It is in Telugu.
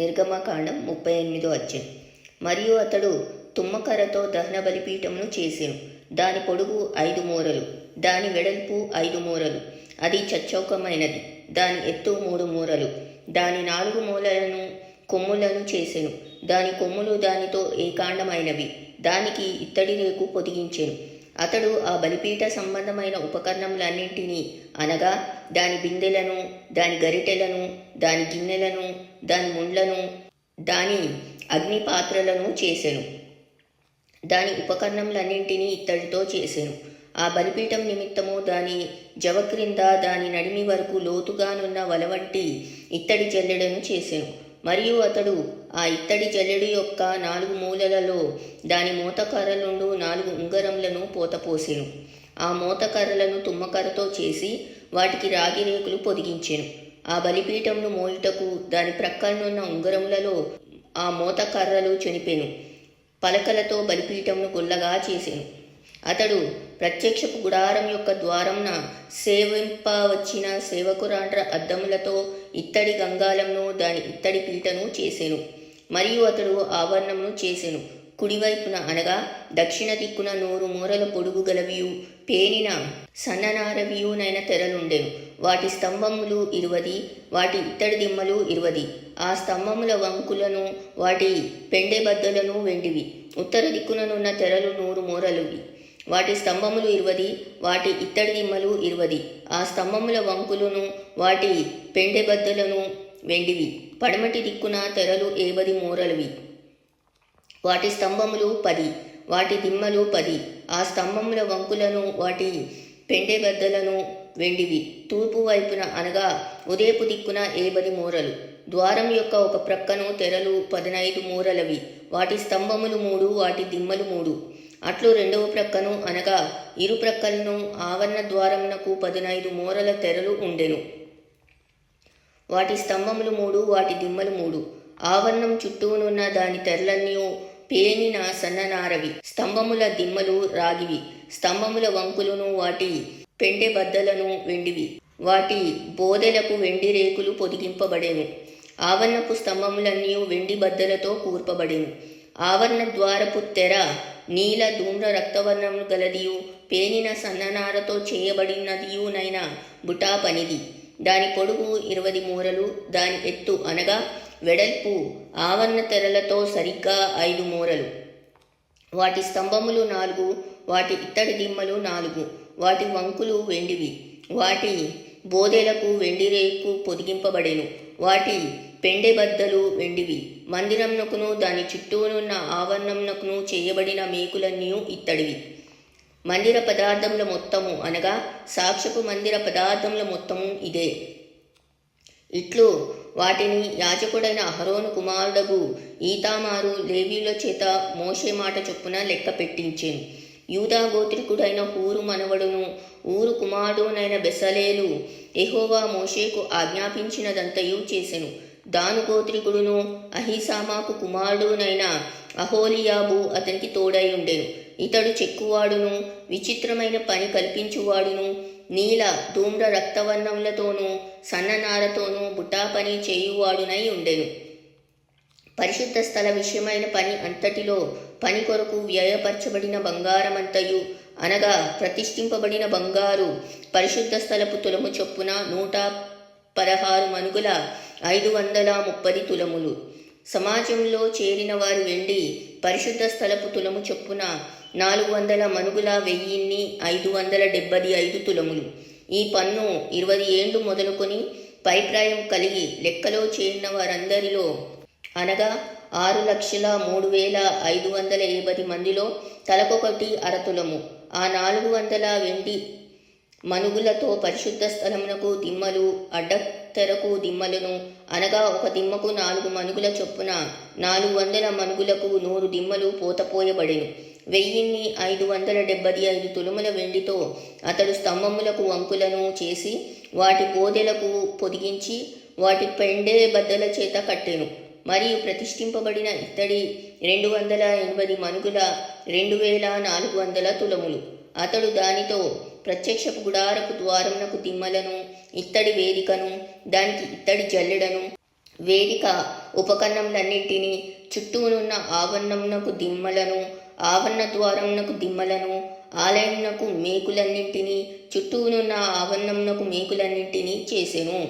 నిర్గమకాండం ముప్పై ఎనిమిదో అధ్యాయం. మరియు అతడు తుమ్మకర్రతో దహన బలిపీఠమును చేసెను. దాని పొడుగు ఐదు మూరలు దాని వెడల్పు ఐదు మూరలు. అది చచ్చౌకమైనది. దాని ఎత్తు మూడు మూరలు. దాని నాలుగు మూలలను కొమ్ములను చేసెను. దాని కొమ్ములు దానితో ఏకాండమైనవి. దానికి ఇత్తడి రేకు పొదిగించెను. అతడు ఆ బలిపీఠ సంబంధమైన ఉపకరణములన్నింటినీ అనగా దాని బిందెలను దాని గరిటెలను దాని గిన్నెలను దాని ముండ్లను దాని అగ్ని పాత్రలను చేసెను. దాని ఉపకరణములన్నింటినీ ఇత్తడితో చేసెను. ఆ బలిపీఠం నిమిత్తము దాని జవ క్రింద దాని నడిమి వరకు లోతుగానున్న వల వంటి ఇత్తడి జల్లెడను చేసెను. మరియు అతడు ఆ ఇత్తడి జల్లెడు యొక్క నాలుగు మూలలలో దాని మూతకర్రలుండు నాలుగు ఉంగరములను పోతపోసెను ఆ మూతకర్రలను తుమ్మకర్రతో చేసి వాటికి రాగి రేకులు పొదిగించెను. ఆ బలిపీఠంను మోయుటకు దాని ప్రక్కనున్న ఉంగరములలో ఆ మూతకర్రలు చనిపెను. పలకలతో బలిపీఠంను గుల్లగా చేసెను. అతడు ప్రత్యక్షపు గుడారం యొక్క ద్వారంన సేవింపవచ్చిన సేవకురాండ్ర అద్దములతో ఇత్తడి గంగాలంను దాని ఇత్తడి పీటను చేసెను. మరియు అతడు ఆవరణమును చేసెను. కుడివైపున అనగా దక్షిణ దిక్కున నూరు మూరల పొడుగు గలవియు పేనిన సన్ననారవియునైన తెరలుండెను. వాటి స్తంభములు ఇరువది వాటి ఇత్తడి దిమ్మలు ఇరువది. ఆ స్తంభముల వంకులను వాటి పెండెబద్దలను వెండివి. ఉత్తర దిక్కుననున్న తెరలు నూరు మూరలువి. వాటి స్తంభములు ఇరువది వాటి ఇత్తడి దిమ్మలు ఇరువది. ఆ స్తంభముల వంకులను వాటి పెండెబద్దలను వెండివి. పడమటి దిక్కున తెరలు ఏవది మూరలవి. వాటి స్తంభములు పది వాటి దిమ్మలు పది. ఆ స్తంభముల వంకులను వాటి పెండెబద్దలను వెండివి. తూర్పు వైపున అనగా ఉదయపు దిక్కున ఏబది మూరలు. ద్వారం యొక్క ఒక ప్రక్కను తెరలు పదినైదు మూరలవి. వాటి స్తంభములు మూడు వాటి దిమ్మలు మూడు. అట్లు రెండవ ప్రక్కను అనగా ఇరు ప్రక్కలను ఆవరణ ద్వారమునకు పదినైదు మూరల తెరలు ఉండెను. వాటి స్తంభములు మూడు వాటి దిమ్మలు మూడు. ఆవరణం చుట్టూనున్న దాని తెరలన్నీ పేనిన సన్ననారవి. స్తంభముల దిమ్మలు రాగివి. స్తంభముల వంకులను వాటి పెండె బద్దలను వెండివి. వాటి బోదెలకు వెండి రేకులు పొదిగింపబడేవి ఆవరణపు స్తంభములన్నీ వెండి బద్దలతో కూర్పబడేవి ఆవరణ ద్వారపు తెర నీల ధూమ్ర రక్తవర్ణము గలదియు. పేనిన సన్ననారతో చేయబడినదియునైన బుటా పనిది దాని పొడుగు ఇరవది మూరలు దాని ఎత్తు అనగా వెడల్పు ఆవరణ తెరలతో సరిగ్గా ఐదు మూరలు. వాటి స్తంభములు నాలుగు వాటి ఇత్తడి దిమ్మలు నాలుగు వాటి వంకులు వెండివి. వాటి బోదెలకు వెండి రేకు పొదిగింపబడెను. వాటి పెండె బద్దలు వెండివి. మందిరంనకును దాని చుట్టూనున్న ఆవరణంనకును చేయబడిన మేకులన్నీ ఇత్తడివి. మందిర పదార్థముల మొత్తము అనగా సాక్షపు మందిర పదార్థముల మొత్తము ఇదే. ఇట్లు వాటిని యాజకుడైన అహరోను కుమారుడగు ఈతామారు లేవీల చేత మోషే మాట చొప్పున లెక్క పెట్టించింది యూదా గోత్రికుడైన ఊరు మనవడును ఊరు కుమారుడునైన బెసలేలు ఎహోవా మోషేకు ఆజ్ఞాపించినదంతయు చేసెను. దాను గోత్రికుడును అహిసామాకు కుమారుడునైన అహోలియాబు అతనికి తోడై ఉండెను. ఇతడు చెక్కువాడును విచిత్రమైన పని కల్పించువాడును. నీల ధూమ్ర రక్తవర్ణములతోనూ సన్ననారతోనూ బుటా పని చేయువాడునై ఉండెను. పరిశుద్ధ స్థల విషయమైన పని అంతటిలో పని కొరకు వ్యయపరచబడిన బంగారమంతయు అనగా ప్రతిష్ఠింపబడిన బంగారు పరిశుద్ధ స్థలపు తులము చొప్పున నూట పదహారు మనుగుల ఐదు వందల ముప్పది తులములు. సమాజంలో చేరిన వారు వెండి పరిశుద్ధ స్థలపు తులము చొప్పున నాలుగు వందల మనుగుల వెయ్యిన్ని ఐదు వందల డెబ్బది ఐదు తులములు. ఈ పన్ను ఇరవై ఏండ్లు మొదలుకొని పైప్రాయం కలిగి లెక్కలో చేరిన వారందరిలో అనగా ఆరు లక్షల మూడు వేల ఐదు వందల ఎనిమిది మందిలో తలకొకటి అరతులము ఆ నాలుగు వందల వెండి మనుగులతో పరిశుద్ధ స్థలమునకు దిమ్మలు తెరకు దిమ్మలను. అనగా ఒక దిమ్మకు నాలుగు మనుగుల చొప్పున నాలుగు వందల మనుగులకు నూరు దిమ్మలు పోతపోయబడెను. వెయ్యిన్ని ఐదు వందల డెబ్బది ఐదు తులుముల వెండితో అతడు స్తంభములకు వంకులను చేసి వాటి బోదెలకు పొదిగించి వాటి పెండే బద్దల చేత కట్టెను. మరియు ప్రతిష్ఠింపబడిన ఇత్తడి రెండు వందల ఎనభై మనుగుల రెండు వేల నాలుగు వందల తులములు. అతడు దానితో ప్రత్యక్షపు గుడారపు ద్వారమునకు దిమ్మలను ఇత్తడి వేదికను దానికి ఇత్తడి జల్లెడను వేదిక ఉపకరణములన్నింటినీ చుట్టూనున్న ఆవరణమునకు దిమ్మలను ఆవరణ ద్వారమునకు దిమ్మలను ఆలయమునకు మేకులన్నింటినీ చుట్టూనున్న ఆవరణమునకు మేకులన్నింటినీ చేసెను.